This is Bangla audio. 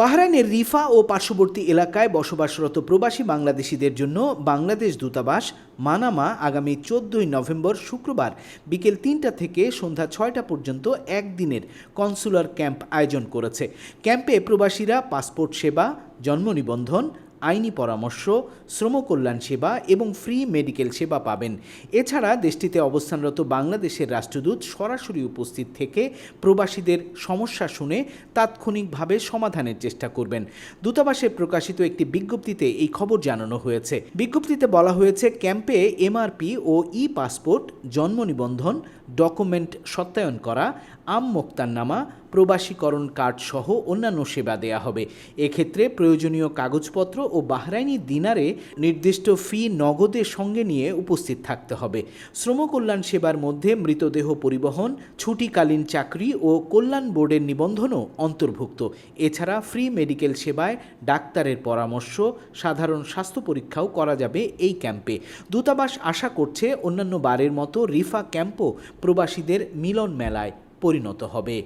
বাহরাইনের রিফা ও পার্শ্ববর্তী এলাকায় বসবাসরত প্রবাসী বাংলাদেশিদের জন্য বাংলাদেশ দূতাবাস মানামা আগামী চোদ্দই নভেম্বর শুক্রবার বিকেল তিনটা থেকে সন্ধ্যা ছয়টা পর্যন্ত একদিনের কনসুলার ক্যাম্প আয়োজন করেছে। ক্যাম্পে প্রবাসীরা পাসপোর্ট সেবা, জন্ম নিবন্ধন আইনি পরামর্শ শ্রম কল্যাণ সেবা এবং ফ্রি মেডিকেল সেবা পাবেন। এছাড়া দেশটিতে অবস্থানরত বাংলাদেশের রাষ্ট্রদূত সরাসরি উপস্থিত থেকে প্রবাসীদের সমস্যা শুনে তাৎক্ষণিকভাবে সমাধানের চেষ্টা করবেন। দূতাবাসে প্রকাশিত একটি বিজ্ঞপ্তিতে এই খবর জানানো হয়েছে। বিজ্ঞপ্তিতে বলা হয়েছে, ক্যাম্পে এমআরপি ও ই পাসপোর্ট জন্ম নিবন্ধন, ডকুমেন্ট সত্যায়ন করা, আম মোক্তারনামা প্রবাসীকরণ কার্ড সহ অন্যান্য সেবা দেয়া হবে। এক্ষেত্রে প্রয়োজনীয় কাগজপত্র ও বাহরাইনি দিনারে নির্দিষ্ট ফি নগদে সঙ্গে নিয়ে উপস্থিত থাকতে হবে। শ্রম কল্যাণ সেবার মধ্যে মৃতদেহ পরিবহন, ছুটিকালীন চাকরি ও কল্যাণ বোর্ডের নিবন্ধনও অন্তর্ভুক্ত। এছাড়া ফ্রি মেডিকেল সেবায় ডাক্তারের পরামর্শ, সাধারণ স্বাস্থ্য পরীক্ষাও করা যাবে এই ক্যাম্পে দূতাবাস আশা করছে অন্যান্য বারের মতো রিফা ক্যাম্পও প্রবাসীদের মিলন মেলায় পরিণত হবে।